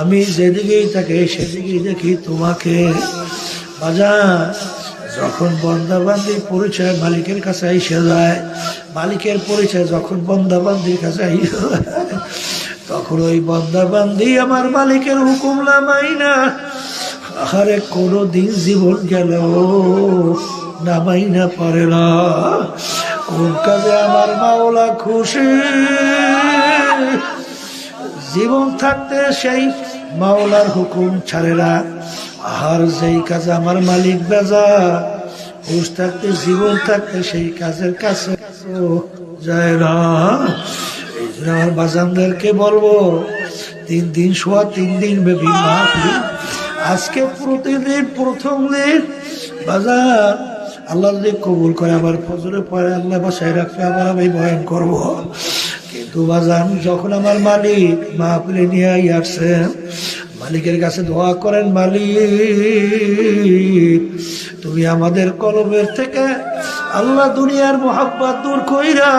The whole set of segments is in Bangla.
আমি যেদিকেই তাকে সেদিকেই দেখি তোমাকে। বাজার যখন বন্দাবান্দি পরিচয় মালিকের কাছে এসে যায়, মালিকের পরিচয় যখন বন্দাবান্দির কাছে এসে তখন ওই বন্দাবান্দি আমার মালিকের হুকুম নামাই না। আরে কোনো দিন জীবন গেল নামাই না পারে না। কোন কাজে আমার মাওলা খুশি? জীবন থাকতে সেই মাওলার হুকুম ছাড়ে না। আর যেই কাজে আমার মালিক বেজা, হুশ থাকতে, জীবন থাকতে সেই কাজের কাছে যায় না। এই জন্য আমার বাজানদেরকে বলব, তিন দিন শোয়া, তিন দিন বেবি মাহফিল আজকে প্রতিদিন প্রথম দিন বাজার আল্লাহ যদি কবুল করে আবার ফজরে পরে আল্লাহ বাসায় রাখলে আবার আমি বয়ান করব। কিন্তু বাজান, যখন আমার মালিক মা মাহফিলে নিয়ে আসছে, মালিকের কাছে দোয়া করেন, মালিক, তুমি আমাদের কলবের থেকে আল্লাহ দুনিয়ার মোহাব্বত দূর কইরা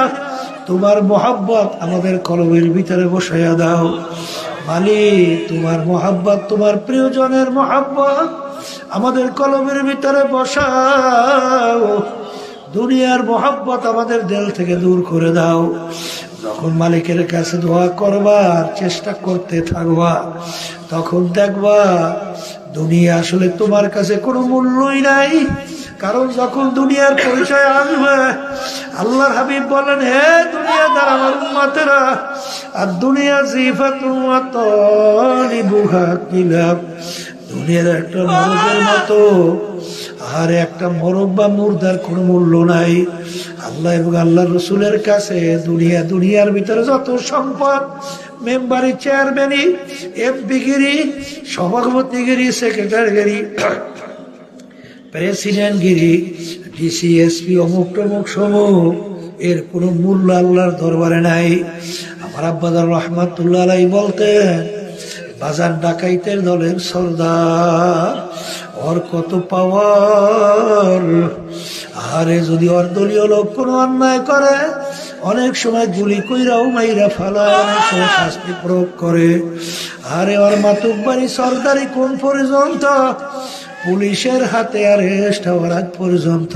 তোমার মোহাব্বত আমাদের কলমের ভিতরে বসাইয়া দাও। মালিক তোমার মোহাব্বত, তোমার প্রিয়জনের মোহাব্বত আমাদের কলমের ভিতরে বসাও। দুনিয়ার মোহাব্বত আমাদের দেল থেকে দূর করে দাও। যখন মালিকের কাছে দোয়া করবার চেষ্টা করতে থাকবা, তখন দেখবা, দুনিয়া আসলে তোমার কাছে কোনো মূল্যই নাই। কারণ যখন দুনিয়ার পরিচয় আসবে, আল্লাহর হাবিব বলেন, হে দুনিয়া দ্বারা আমার উম্মাতেরা, আর দুনিয়া দুনিয়ার একটা মরগের মতো, আর একটা মরগ বা মুর্দার কোনো মূল্য নাই। আল্লাহ এবং আল্লাহ রসুলের কাছে দুনিয়া, দুনিয়ার ভিতরে যত সম্পদ, মেম্বারি, চেয়ারম্যানই এমপিগিরি সভাপতিগিরি সেক্রেটারিগিরি প্রেসিডেন্টগিরি ডিসিএসপি অমুক টমুক সমূহ এর কোনো মূল্য আল্লাহর দরবারে নাই। আমার আব্বাদার রহমাতুল্লাহ বলতেন, বাজার ডাকাইতের দলের সর্দার, ওর কত পাওয়ার? আরে যদি ওর দলীয় লোক কোনো অন্যায় করে, অনেক সময় গুলি কইরাও মাইরা সময় শাস্তি প্রয়োগ করে। আরে ওর বাড়ি সর্দারি কোন পর্যন্ত? পুলিশের হাতে আরেস্ট হওয়ার আগ পর্যন্ত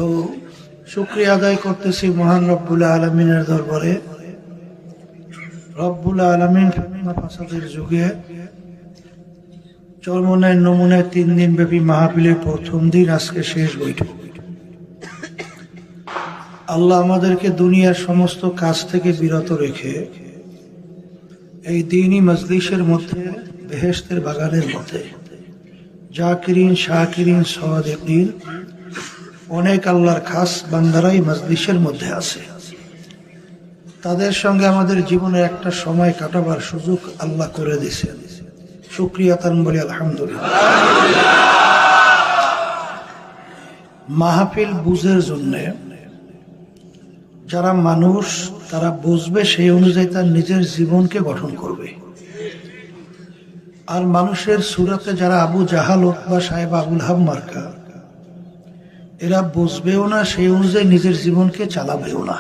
শুক্রিয়া আদায় করতেছি মহান রব্বুল আলমিনের দরবারে। রব্বুল আলমিন ফাসাদের যুগে চরমনায় নমুনায় তিন দিন ব্যাপী মাহফিলের প্রথম দিন আজকে শেষ বৈঠক। আল্লাহ আমাদেরকে দুনিয়ার সমস্ত কাজ থেকে বিরত রেখে এই দিনই মজলিসের মধ্যে বেহেস্তের বাগানের মধ্যে জাকিরিন, শাকিরিন সহদিন অনেক আল্লাহর খাস বান্দারাই মজলিসের মধ্যে আছে। তাদের সঙ্গে আমাদের জীবনে একটা সময় কাটাবার সুযোগ আল্লাহ করে দিছে শুক্রিয়া তান বলি, আলহামদুলিল্লাহ। মাহফিল বুঝের জন্যে যারা মানুষ, তারা বুঝবে সেই অনুযায়ী তার নিজের জীবনকে গঠন করবে। আর মানুষের সুরাতে যারা আবু জাহাল বা সাহেব, আবুল হাব মার্কা, এরা বুঝবেও না সেই অনুযায়ী নিজের জীবনকে চালাবেও না।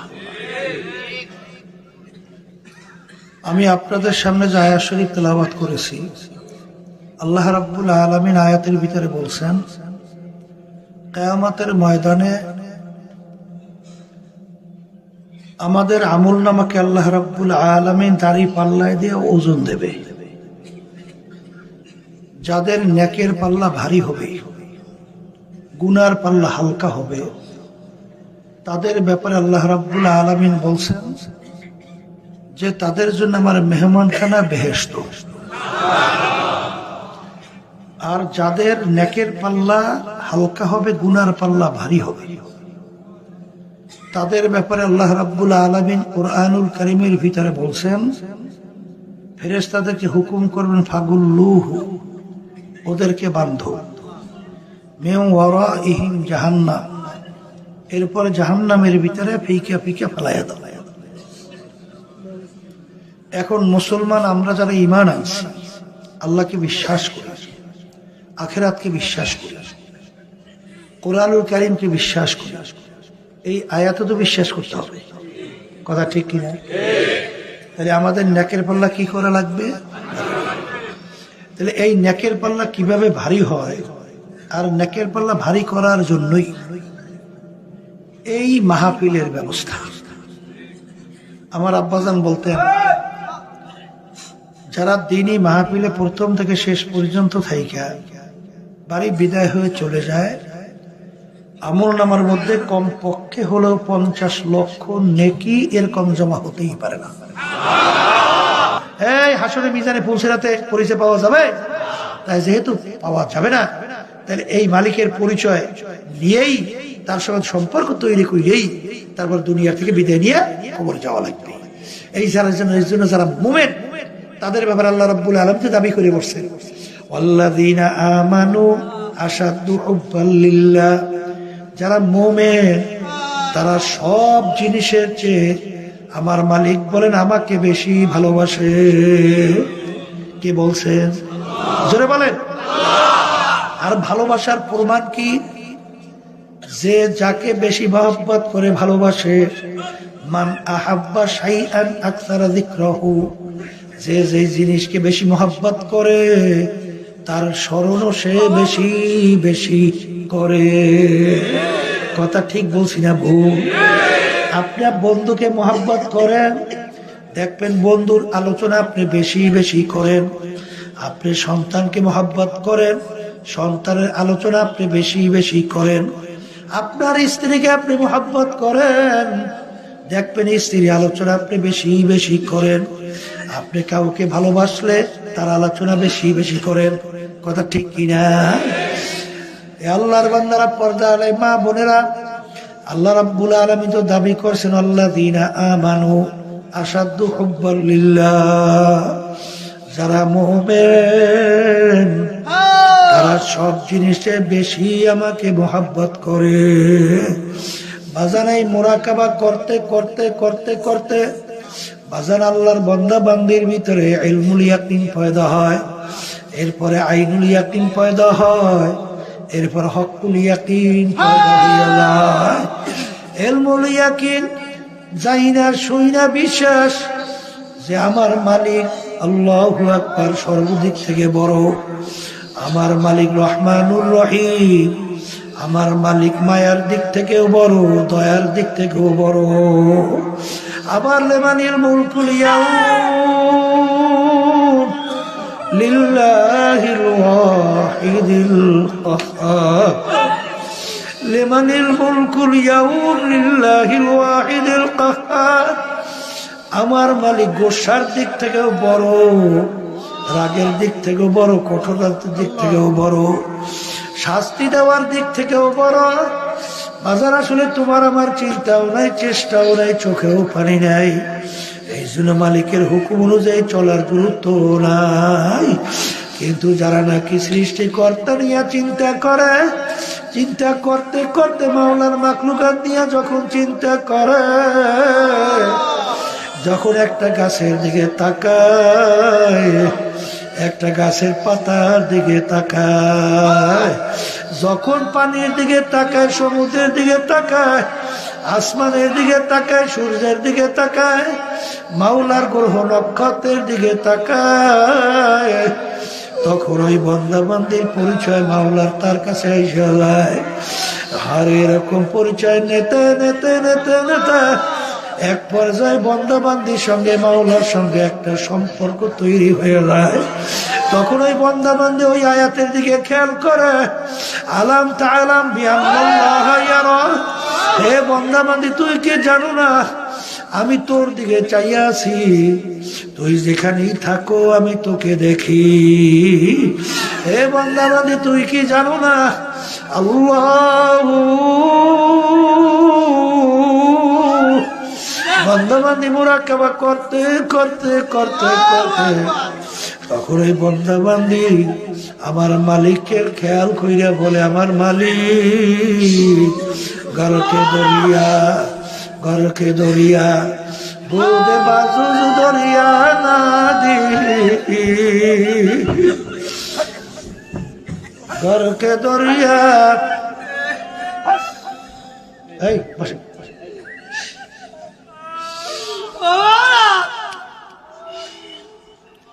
আমি আপনাদের সামনে যে আয়াত শরীফ তেলাবাত করেছি, আল্লাহ রাব্বুল আলমিন আয়াতের ভিতরে বলছেন, কেয়ামাতের ময়দানে আমাদের আমল নামাকে আল্লাহ রাব্বুল আলমিন দাড়ি পাল্লায় দিয়ে ওজন দেবে। যাদের নেকের পাল্লা ভারী হবে, গুনার পাল্লা হালকা হবে, তাদের ব্যাপারে আল্লাহ রাব্বুল আলমিন বলছেন যে তাদের জন্য আমার মেহমানখানা বেহেস্ত আর যাদের নেকের পাল্লা হালকা হবে, গুনার পাল্লা ভারী হবে। তাদের ব্যাপারে আল্লাহ রাব্বুল আলমিন কোরআনুল করিমের ভিতরে বলছেন ফেরেস্তাদেরকে হুকুম করবেন ফাগুল্লুহ ওদেরকে বান্ধ মেউ ওরা ইহিম জাহান্নাম। এরপরে জাহান্নামের ভিতরে ফিকা ফিকা ফেলাইয়া এখন মুসলমান, আমরা যারা ইমান আনছি, আল্লাহকে বিশ্বাস করি, আখেরাতকে বিশ্বাস করি, কোরআনুল করিমকে বিশ্বাস করি, এই আয়াত তো বিশ্বাস করতে হবে। কথা ঠিক কিনা? তাহলে আমাদের নেকের পাল্লা কি করা লাগবে? তাহলে এই নেকের পাল্লা কীভাবে ভারী হয়? আর নেকের পাল্লা ভারী করার জন্যই এই মাহফিলের ব্যবস্থা। আমার আব্বাজান বলতেন, যারা দিনই মাহফিলে প্রথম থেকে শেষ পর্যন্ত থাইকা, বাড়ি বিদায় হয়ে চলে যায়, আমল নামার মধ্যে কম পক্ষে হলেও পঞ্চাশ লক্ষ নেকি এরকম জমা হতেই পারে না। এই হাসরে মিজানে পৌঁছাতে পরিচয় পাওয়া যাবে? তাই যেহেতু পাওয়া যাবে না, তাহলে এই মালিকের পরিচয় নিয়েই তার সঙ্গে সম্পর্ক তৈরি করেই তারপর দুনিয়া থেকে বিদায় নিয়ে খবর যাওয়া লাগবে। এই যারা জন্য এই জন্য যারা মোমেন, তাদের ব্যাপারে আল্লাহ রাব্বুল আলম তো দাবি করে বসছেন আমানু লিল্লাহ। যারা মোমেন, তারা সব জিনিসের চেয়ে আমার মালিক বলেন, আমাকে বেশি ভালোবাসে। কে বলছেন জোরে বলেন। আর ভালোবাসার প্রমাণ কি? যে যাকে বেশি মহব্বত করে ভালোবাসে, মান আহাব্বা শাইআন আকসারা যিকরাহু। যে যে জিনিসকে বেশি মহব্বত করে, তার স্মরণও সে বেশি বেশি করে। কথা ঠিক বলছি না ভুল? আপনার বন্ধুকে মহাব্বত করেন, দেখবেন বন্ধুর আলোচনা আপনি বেশি বেশি করেন। আপনি সন্তানকে মহাব্বত করেন, সন্তানের আলোচনা আপনি বেশি বেশি করেন। আপনার স্ত্রীকে আপনি মহাব্বত করেন, দেখবেন স্ত্রীর আলোচনা আপনি বেশি বেশি করেন। আপনি কাউকে ভালোবাসলে তার আলোচনা বেশি বেশি করেন। কথা ঠিক কিনা? আল্লাহর বান্দারা পর্দা মা বোনেরা আল্লাহ রাব্বুল আলামিন তো দাবি করছেন আল্লাহ দিনা আমানু আসাদু হুব্বাল্লিল্লাহ যারা মোহবেন তারা সব জিনিসে বেশি আমাকে মোহাব্বত করে। বাজানাই মোরাকাবা করতে করতে করতে করতে বাজান আল্লাহর বন্দা বান্দির ভিতরে ইলমুল ইয়াকিন পয়দা হয়, এরপরে আইনুল ইয়াকিন পয়দা হয়, এরপর হকুল ইয়াকিন পয়দা হইয়া যায়। বিশ্বাস যে আমার মালিক আল্লাহ আকবার সর্বদিক থেকে বড়। আমার মালিক রহমানুর রহিম, আমার মালিক মায়ার দিক থেকেও বড়, দয়ার দিক থেকেও বড়। আবার লেমানির মুলকুল ইয়াউম লিল্লাহিল ওয়াহিদিল লিমানিল মুলকুল ইয়াউম লিল্লাহিল ওয়াহিদিল কাহ্হার আমার মালিক গোসার দিক থেকেও বড়, রাগের দিক থেকেও বড়, কঠোরতার দিক থেকেও বড়, শাস্তি দেওয়ার দিক থেকেও বড়। বাজার আসলে তোমার আমার চিন্তাও নাই, চেষ্টাও নাই, চোখেও পানি নাই। এই জন্য মালিকের হুকুম অনুযায়ী চলার গুরুত্ব নাই। কিন্তু যারা নাকি সৃষ্টিকর্তা নিয়ে চিন্তা করে চিন্তা করতে করতে মাওলার মাকলুকাত নিয়ে যখন চিন্তা করে, যখন একটা গাছের দিকে তাকায়, একটা গাছের পাতার দিকে তাকায়, যখন পানির দিকে তাকায়, সমুদ্রের দিকে তাকায়, আসমানের দিকে তাকায়, সূর্যের দিকে তাকায়, মাওলার গ্রহ নক্ষত্রের দিকে তাকায় তখন ওই বন্দাবান্দির পরিচয় মাওলার তার কাছে এসে যায়। আর এরকম পরিচয় নেতে নেতে নেতে নেতে এক পর্যায়ে বন্দাবান্দির সঙ্গে মাওলার সঙ্গে একটা সম্পর্ক তৈরি হয়ে যায়। তখন ওই বন্দাবান্দি ওই আয়াতের দিকে খেয়াল করে। আলাম তালাম হে বন্দাবান্দি তুই কে জানো না আমি তোর দিকে চাইয়া আছি। তুই যেখানেই থাকো, আমি তোকে দেখি। হে বন্দাবান্দি তুই কি জানো না? আল্লাহ বন্দাবান্দি মোরাকাবা করতে করতে করতে করতে। তখন ওই বন্দাবান্দি আমার মালিকের খেয়াল কইরা বলে, আমার মালিক ঘরকে দরিয়া ঘরকে দরিয়া বুদে বাজু দরিয়া না দি ঘরকে দরিয়া এই, বসে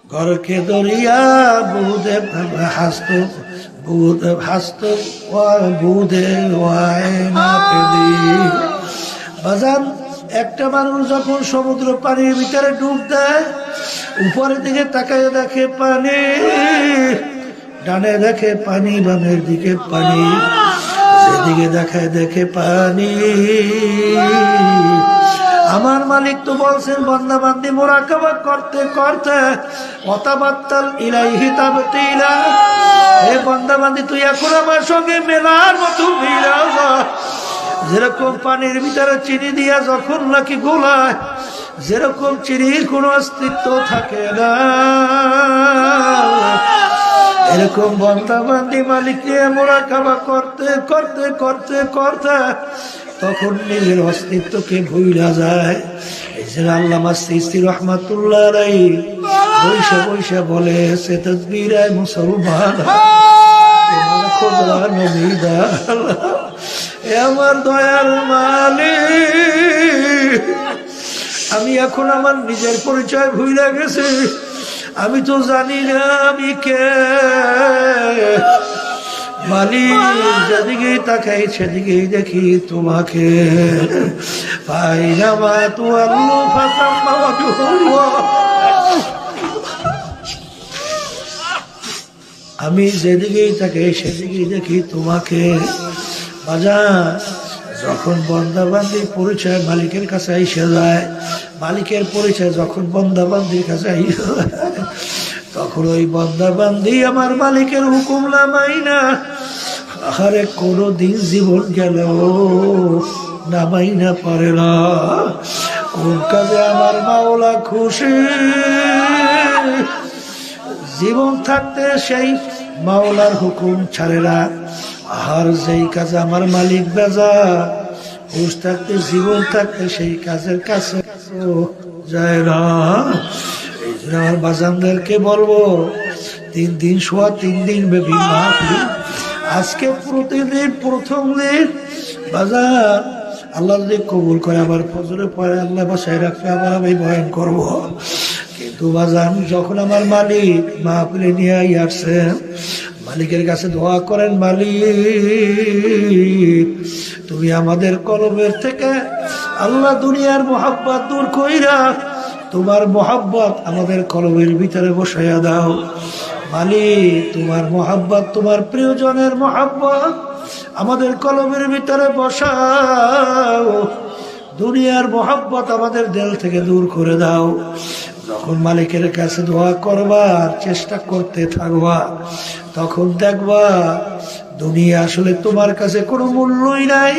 ঘরকে দরিয়া বুধে হাসত বুধ হাসত বুধে না পেলি। বাজান একটা মানুষ যখন সমুদ্র পানির ভিতরে ডুব দেয়, উপরের দিকে তাকায় দেখে পানি, ডানে দেখে পানি, বামের দিকে পানি, যেদিকে দেখায় দেখে পানি আমার মালিক তো বলছেন, বন্দা, বান্দি, মোরাকাবা করতে করতে অতাবাত্তাল ইলাই হিতাব ইলা হে বন্দা, বান্দি, তুই এখন আমার সঙ্গে মেলার মতো মিলা। যেরকম পানির ভিতরে চিনি দিয়া যখন নাকি গোলায়, যেরকম চিনির কোনো অস্তিত্ব থাকে না। এরকম বন্দা বান্দি মালিককে মোরা কাবা করতে করতে করতে করতে তখন নিজের অস্তিত্বকে ভুলা যায়। এই রহমাতুল্লাহ বৈশা বৈশা বলে, সে মুসলমান এ আমার দয়ার মালিক। আমি এখন আমার নিজের পরিচয় ভুলে গেছি। আমি তো জানি না আমি কে। যেদিকেই তাকাই সেদিকেই দেখি তোমাকে। পাই না মা, তু আমি যেদিকেই তাকাই সেদিকেই দেখি তোমাকে। বাজার। যখন বন্দাবান্দি পরিচয় মালিকের কাছে আইসে যায়, মালিকের পরিচয় যখন বন্দাবান্দির কাছে আইসে তখন ওই বন্দাবান্দি আমার মালিকের হুকুম নামাই না। আরে কোনো দিন জীবন গেল নামাই না পারে না। কোন কাজে আমার মাওলা খুশি? জীবন থাকতে সেই মাওলার হুকুম ছাড়ে না। আর যেই কাজে আমার মালিক বেজা, হুশ থাকতে, জীবন থাকতে, সেই কাজের কাছে যায় না। বাজানদেরকে বলব, তিন দিন শোয়া, তিন দিন মাহফিল আজকে প্রতিদিন, প্রথম দিন বাজার আল্লাহ যদি কবুল করে আবার ফজরে পরে আল্লাহ বাসায় রাখলে আবার আমি বয়ান করব। কিন্তু বাজান, যখন আমার মালিক মাহফিলে নিয়ে আসছেন মালিকের কাছে দোয়া করেন, মালিক, তুমি আমাদের কলমের থেকে আল্লাহ দুনিয়ার মোহাব্বত দূর কইরা তোমার মোহাব্বত আমাদের কলমের ভিতরে বসাইয়া দাও। মালিক, তোমার মোহাব্বত, তোমার প্রিয়জনের মোহাব্বত আমাদের কলমের ভিতরে বসাও। দুনিয়ার মোহাব্বত আমাদের দেল থেকে দূর করে দাও। যখন মালিকের কাছে দোয়া করবার চেষ্টা করতে থাকবা, তখন দেখবা, দুনিয়া আসলে তোমার কাছে কোনো মূল্যই নাই।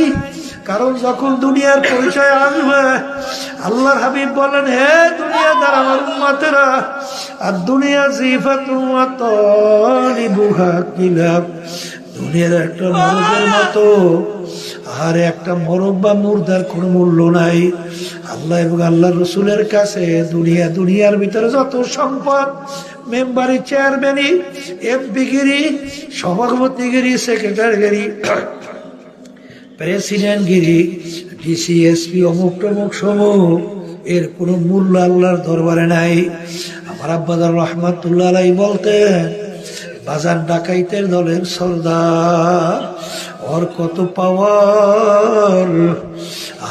কারণ যখন দুনিয়ার পরিচয় আসবে, আল্লাহর হাবিব বলেন, হে দুনিয়া দ্বারা আর দুনিয়া জিফাতুয়া কিলাব। দুনিয়ার একটা মানুষের মতো আর একটা মরব বা মুর্দার কোনো মূল্য নাই। আল্লাহ এবং আল্লাহ রসুলের কাছে দুনিয়া, দুনিয়ার ভিতরে যত সম্পদ, মেম্বারি, চেয়ারম্যানই, এমপিগিরি, সভাপতিগিরি, সেক্রেটারিগিরি, প্রেসিডেন্টগিরি ডিসিএসপি অমুক টমুক সমুক এর কোনো মূল্য আল্লাহর দরবারে নাই। আমার আব্বাদার রহমাতুল্লাহ বলতেন, বাজার ডাকাইতের দলের সর্দার ওর কত পাওয়ার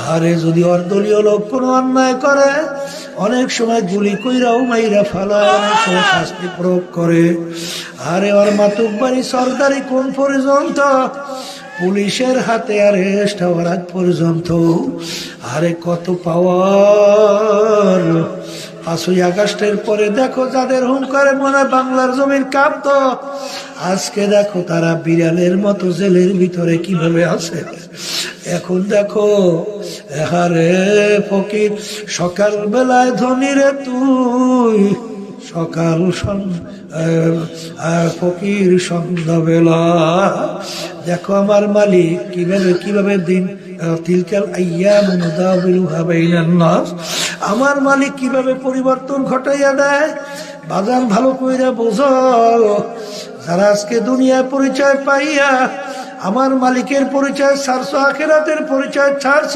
আরে, যদি ওর দলীয় লোক কোনো অন্যায় করে, অনেক সময় গুলি কইরাও মাইরা ফালায় সময় শাস্তি প্রয়োগ করে। আরে, ওর মাতুব্বারি সরকারি কোন পর্যন্ত? পুলিশের হাতে আরেস্ট হওয়ার আগ পর্যন্ত। আরে, কত পাওয়ার পাঁচই আগস্টের পরে দেখো যাদের হুম করে মনে, বাংলার জমির কাঁপত আজকে দেখো তারা বিড়ালের মতো জেলের ভিতরে কীভাবে আছে। এখন দেখো আরে ফকির সকাল বেলায় ধনী রে তুই, সকাল ফকির সন্ধ্যাবেলা। দেখো আমার মালিক, কীভাবে কীভাবে দিন তিলকাল আইয়া নাস। আমার মালিক কীভাবে পরিবর্তন ঘটাইয়া দেয়? বাজান ভালো কইরা বোঝ। যারা আজকে দুনিয়া পরিচয় পাইয়া আমার মালিকের পরিচয় ছাড়ছ আখেরাতের পরিচয় ছাড়ছ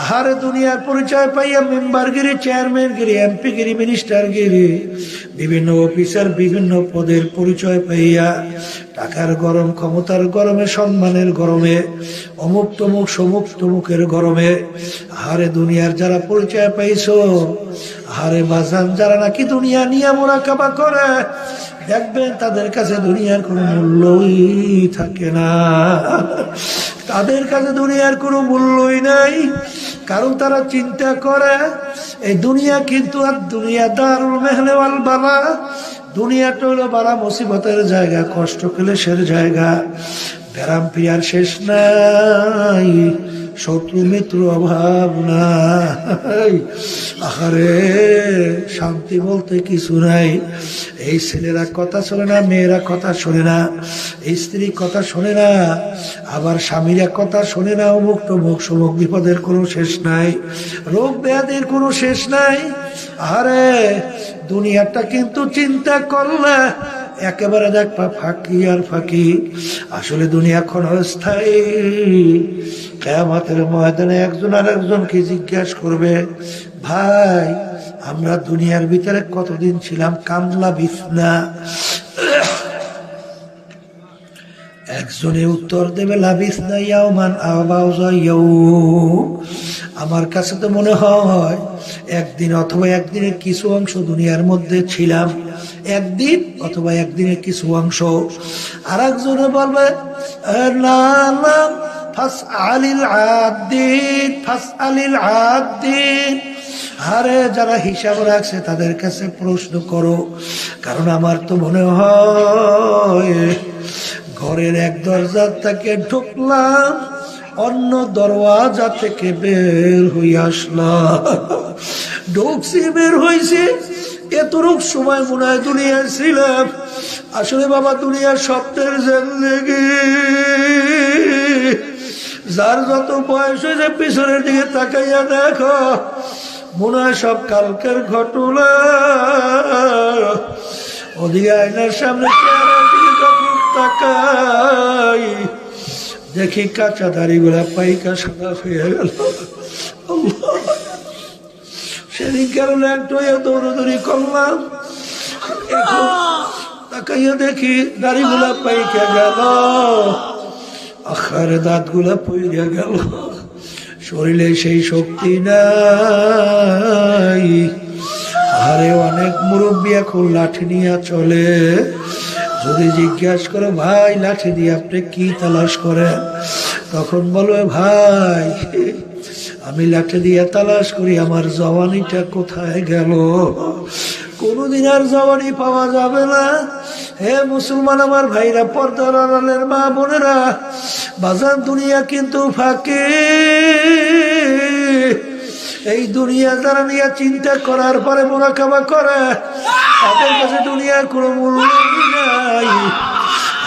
আহারে দুনিয়ার পরিচয় পাইয়া মেম্বারগিরি, চেয়ারম্যানগিরি, এমপিগিরি, মিনিস্টারগিরি, বিভিন্ন অফিসার বিভিন্ন পদের পরিচয় পাইয়া টাকার গরম, ক্ষমতার গরমে, সম্মানের গরমে, অমুক তমুক, সমুক তমুকের গরমে, আহারে দুনিয়ার যারা পরিচয় পাইছো, আহারে বাজান যারা নাকি দুনিয়া নিয়ে মোরা কাবা করে দেখবেন তাদের কাছে দুনিয়ার কোনো মূল্যই থাকে না। তাদের কাছে দুনিয়ার কোনো মূল্যই নাই। কারণ তারা চিন্তা করে, এই দুনিয়া কিন্তু আর দুনিয়া দারুল মেহলেওয়াল বালা। দুনিয়াটা হলো বালা মুসিবতের জায়গা, কষ্ট ক্লেশের জায়গা। ব্যারাম পিয়ার শেষ নাই। শত্রু মিত্র অভাব নাই। আহারে, শান্তি বলতে কিছু নাই। এই ছেলেরা কথা শোনে না, মেয়েরা কথা শোনে না স্ত্রী কথা শোনে না, আবার স্বামীরা কথা শোনে না, অমুক টমুক সমুক বিপদের কোনো শেষ নাই, রোগ ব্যাধির কোনো শেষ নাই। আরে দুনিয়াটা কিন্তু চিন্তা করলে একেবারে দেখবা ফাঁকি আর ফাঁকি। আসলে দুনিয়া ক্ষণস্থায়ী। কেয়ামতের ময়দানে একজন আর একজনকে জিজ্ঞাসা করবে, ভাই, আমরা দুনিয়ার ভিতরে কতদিন ছিলাম? কামলা বিছনা। একজনে উত্তর দেবে লাভিস না ইয়াওমান আবাও যাইয়াও আমার কাছে তো মনে হয়, একদিন অথবা একদিনের কিছু অংশ দুনিয়ার মধ্যে ছিলাম। একদিন অথবা একদিনের কিছু অংশ। আর একজনে বলবে "এ, না ফাস আরে যারা হিসাব রাখছে তাদের কাছে প্রশ্ন করো কারণ আমার তো মনে হয় ঘরের এক দরজা থেকে ঢুকলাম অন্য দরওয়াজা থেকে বের হয়ে আসলাম। ঢুকছি বের হয়েছে এতটুক সময় মনে হয় দুনিয়ায় ছিলাম। আসলে বাবা, দুনিয়ার স্বপ্নের জিন্দগি। যার যত বয়স হয়েছে, পিছনের দিকে তাকাইয়া দেখো, মনে হয় সব কালকের ঘটনা। ওদিকে আয়নার সামনে তাকাই, দেখি কাঁচা দাড়িগুলা পাইকা সাদা হয়ে গেল। আল্লাহ। সেদিন কারণে একটু দৌড়দৌড়ি করলাম। এখন তাকাইয়া দেখি দাড়িগুলা পাইকা গেল। আখারে দাঁতগুলা পইরা গেল। শরীরে সেই শক্তি নাই। আরে অনেক মুরব্বী এখন লাঠি নিয়ে চলে। যদি জিজ্ঞাসা করে, ভাই, লাঠি দিয়ে আপনি কি তালাশ করেন? তখন বলবে, ভাই আমি লাঠি দিয়ে তালাশ করি, আমার জওয়ানিটা কোথায় গেল? কোনোদিন আর জওয়ানি পাওয়া যাবে না। হে মুসলমান আমার ভাইরা, পর্দার আড়ালের মা বোনেরা, বাজার দুনিয়া কিন্তু ফাঁকে। এই দুনিয়া যারা নিয়ে চিন্তা করার পরে মোরাকাবা করে। তাদের কাছে দুনিয়ার কোনো মূল্য নাই।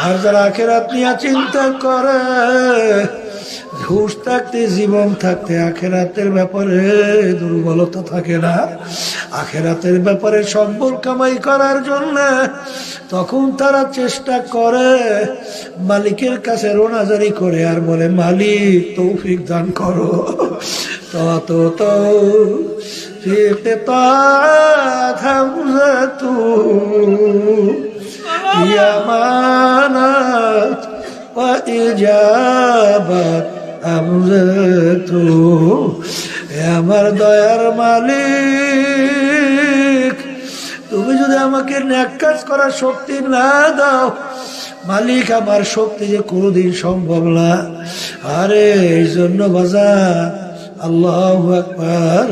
আর যারা আখেরাত নিয়ে চিন্তা করে ঘুষ থাকতে জীবন থাকতে আখেরাতের ব্যাপারে দুর্বলতা থাকে না। আখেরাতের ব্যাপারে সম্বল কামাই করার জন্য তখন তারা চেষ্টা করে মালিকের কাছে রোনাজারি করে আর বলে মালিক তৌফিক দান করো। তত তো ফিরতে তু ইয়ামানাত ইজাবাত। আমজাতু হে আমার দয়ার মালিক। তুমি যদি আমাকে ন্যাক কাজ করার শক্তি না দাও, মালিক, আমার শক্তি যে কোনোদিন সম্ভব না। আরে, এই জন্য বাজার আল্লাহ আকবার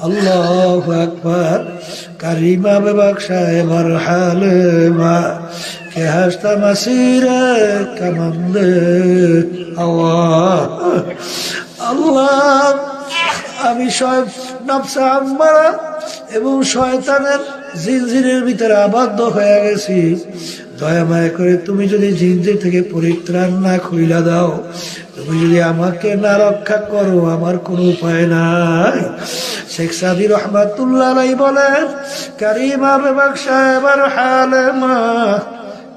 আল্লাহ আকবার। কারিমা বেবাকশা এবার হালেমা কে হাসতা মাসিরে কামান্দে আল্লাহ। আমি সব নফসা আম্মারা এবং শয়তানের জিনজিনের ভিতরে আবদ্ধ হয়ে গেছি। দয়া মায়া করে তুমি যদি জিনজির থেকে পরিত্রাণ না খুইলা দাও তুমি যদি আমাকে না রক্ষা করো, আমার কোনো উপায় নাই। শেখ সাদি রহমাতুল্লাহ বলেন, কারিমা বেবাক সাহেব আর মা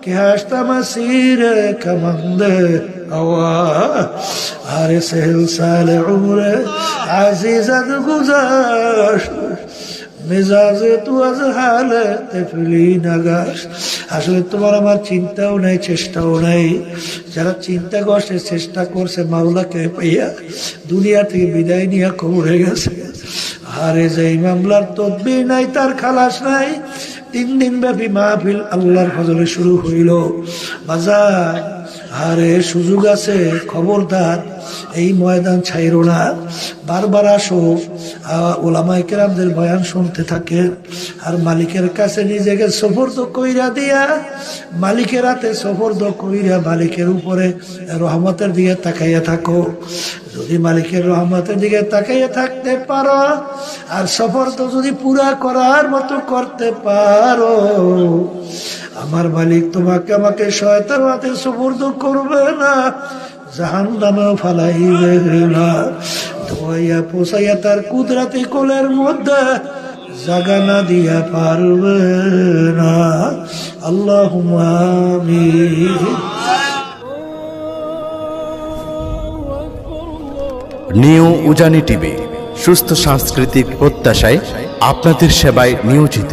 কে হাসতা মাসির কামান্দে আরে সেহেল সালে উমরে আজিজাদ গুজার মেজাজে তু আজ হালে তেফলি নাগাস। আসলে তোমার আমার চিন্তাও নাই, চেষ্টাও নাই। যারা চিন্তা করছে, চেষ্টা করছে মাওলাকে পাইয়া দুনিয়া থেকে বিদায় নিয়ে হয়ে গেছে। আরে যে মামলার তদবির নাই, তার খালাস নাই। তিন দিন ব্যাপী মাহফিল আল্লাহর ফজলে শুরু হইল। বাজার আরে সুযোগ আছে, খবরদার, এই ময়দান ছাইরো না। বারবার আসো ওলামাই কেরামদের বয়ান শুনতে থাকে। আর মালিকের কাছে নিজেকে সফর্দ কইরা দিয়া, মালিকের হাতে সফর্দ কইরা মালিকের উপরে রহমতের দিকে তাকাইয়া থাকো। যদি মালিকের রহমতের দিকে তাকাইয়া থাকতে পারো, আর সফর্দ যদি পুরা করার মতো করতে পারো, আমার মালিক তোমাকে আমাকে শয়তার হাতে সুপর্দ করবে না জাহান নামেও ফালাইবে না। ধোয়াইয়া পোষাইয়া তার কুদরাতি কোলের মধ্যে জাগা না দিয়া পারবে না। আল্লাহ আমিন। নিউ উজানি টিভি, সুস্থ সাংস্কৃতিক প্রত্যাশায় আপনাদের সেবায় নিয়োজিত।